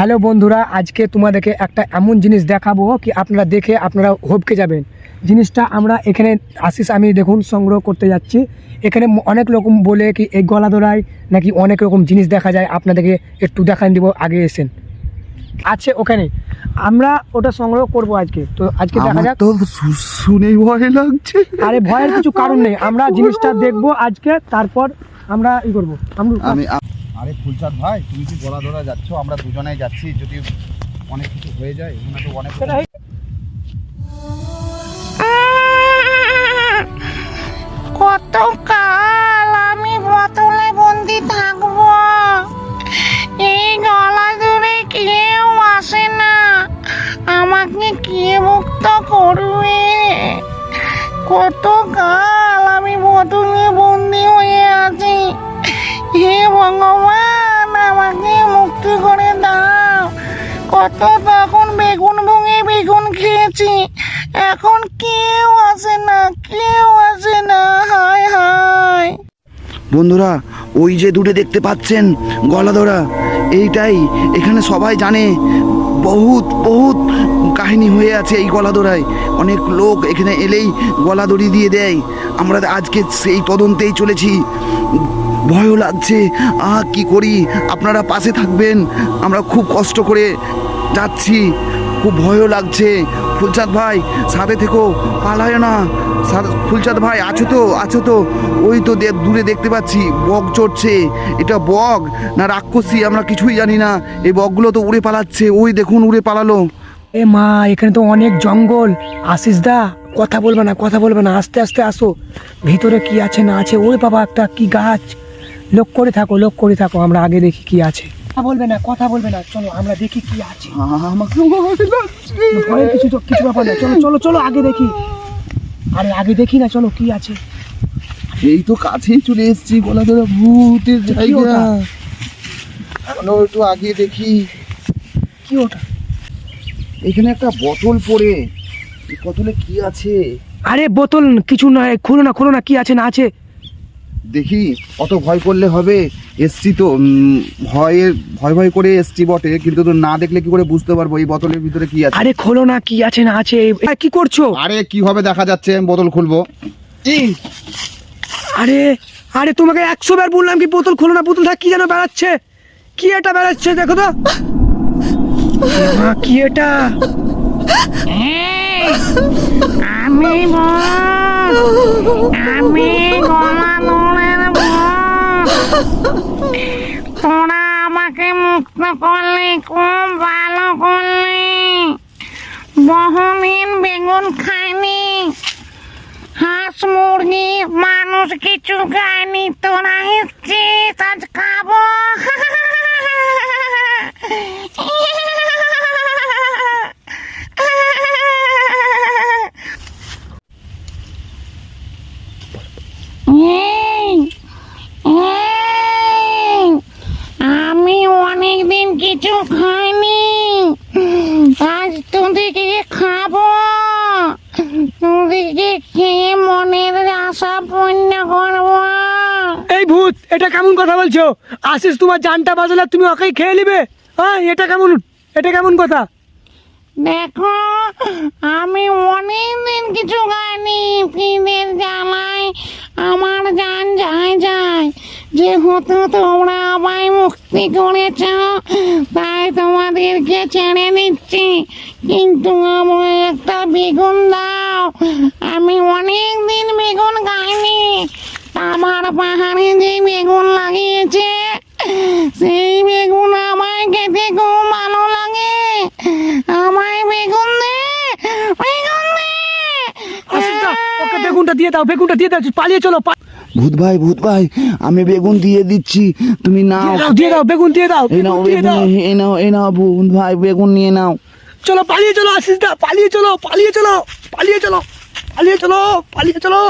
Hello বন্ধুরা আজকে তোমাদেরকে একটা এমন জিনিস দেখাবো কি আপনারা দেখে আপনারা হবকে যাবেন। জিনিসটা আমরা এখানে আশিস আমি দেখুন সংগ্রহ করতে যাচ্ছি। এখানে অনেক রকম বলে কি এই গলা দোলায় নাকি অনেক রকম জিনিস দেখা যায় আপনাদেরকে একটু দেখান দিব আগে এসেন। আছে ওখানে। আমরা ওটা সংগ্রহ করব আজকে। তো আজকে দেখা যাক। তো শুনেই ভয় লাগছে। আরে ভয়ের কিছু কারণ নেই আমরা জিনিসটা দেখব আজকে তারপর আমরা ই করব। আমি আরে ফুলচাঁদ ভাই তুমি কি গলা ধরা যাচ্ছ? আমরা দুজনেই যাচ্ছি যদি অনেক কিছু হয়ে যায় ওখানে তো অনেক সেটা কত কাল আমি বোতলে বন্দি থাকব। এই গলা ধরে কেউ আসে না। আমাকে কে মুক্ত করবে? কত তখন বেগুন ভুঙে বেগুন খেয়েছি। এখন কেউ আসে না, কেউ আসে না। হায় হায়। বন্ধুরা, ওই যে দূরে দেখতে পাচ্ছেন গলা ধরা এইটাই এখানে সবাই জানে। বহুত বহুত কাহিনী হয়ে আছে এই গলা দড়ায় অনেক লোক এখানে এলেই গলা দড়ি দিয়ে দেয়। আমরা আজকে সেই তদন্তেই চলেছি। ভয়ও লাগছে, আহ, কি করি? আপনারা পাশে থাকবেন। আমরা খুব কষ্ট করে যাচ্ছি। খুব ভয়ও লাগছে। ফুলচাঁদ ভাই, সাথে থেকো। পালায় না। ফুলচাঁদ ভাই, আছো তো? আছো তো? ওই তো দূরে দেখতে পাচ্ছি, বক চড়ছে। এটা বক না রাক্ষসী? আমরা কিছুই জানি না। এই বকগুলো তো উড়ে পালাচ্ছে। ওই দেখুন, উড়ে পালালো। এ মা, এখানে তো অনেক জঙ্গল। আশিস দা, কথা বলবে না, কথা বলবে না। আস্তে আস্তে আসো। ভিতরে কি আছে, না আছে? ওই বাবা, একটা কি গাছ? লোক করে থাকো, লোক করে থাকো। আমরা আগে দেখি কি আছে। কথা বলবে না কথা বলবে না। চলো আমরা দেখি কি আছে। আমাকে। ভয়ের কিছু কিছু ব্যাপার না। চলো চলো চলো আগে দেখি। আরে আগে দেখি না চলো কি আছে। এই তো কাছেই চলে এসেছি গলা ধরা ভূতের জায়গা। চলো একটু আগে দেখি। কি ওটা? এখানে একটা বোতল পড়ে। এই বোতলে কি আছে? আরে বোতল কিছু নয় খুলো না খুলো না কি আছে না আছে। দেখি অত ভয় করলে হবে? এসছি তো ভয়ে ভয় ভয় করে এসছি বটে কিন্তু তো না দেখলে কি করে বুঝতে পারব? এই বোতলের ভিতরে কি আছে? আরে খোলো না কি আছে না আছে কি করছ? আরে কীভাবে দেখা যাচ্ছে আমি বোতল খুলবো। আরে আরে তোমাকে একশো বার বললাম কি বোতল খোলো না বোতলটা কি যেন বেড়াচ্ছে? কি এটা বেড়াচ্ছে দেখো তো। মা, কি এটা? আমি বল আমি গলা নোড়ের বল তোরা আমাকে মুক্ত করলি খুব ভালো করলি। বহুদিন বেগুন খাইনি। হাঁস মুরগি মানুষ কিছু খায়নি। তোরা এসছিস আজ খাব। এই, এই, আমি অনেকদিন কিছু খাইনি আজ তোদেরকে খাব? তোদেরকে খেয়ে মনের আশা পূর্ণ করব? এই ভূত এটা কেমন কথা বলছো? আশিস তোমার জানটা বাজালে তুমি ওকেই খেয়ে নিবে? হ্যাঁ এটা কেমন এটা কেমন কথা? দেখো আমি অনেক দিন কিছু খাইনি। ফিদের জ্বালায় আমার জান যায় যায়। যেহেতু তোমরা আমায় মুক্তি করেছ তাই তোমাদেরকে ছেড়ে দিচ্ছি। কিন্তু আমায় একটা বেগুন দাও। আমি অনেক দিন বেগুন খাইনি। আমার পাহাড়ে যে বেগুন লাগিয়েছে, সেই বেগুন আমায় খেতে খুব ভালো লাগে। আমায় বেগুন দে বেগুন দে। বেগুনটা দিয়ে দাও, বেগুনটা দিয়ে দাও, পালিয়ে চলো ভূত ভাই ভূত ভাই আমি বেগুন দিয়ে দিচ্ছি। তুমি নাও। দিয়ে দাও বেগুন দিয়ে দাও এই নাও এই নাও এই নাও ভূত ভাই বেগুন নিয়ে নাও। চলো পালিয়ে চলো আশিস দা পালিয়ে চলো পালিয়ে চলো পালিয়ে চলো পালিয়ে চলো পালিয়ে চলো।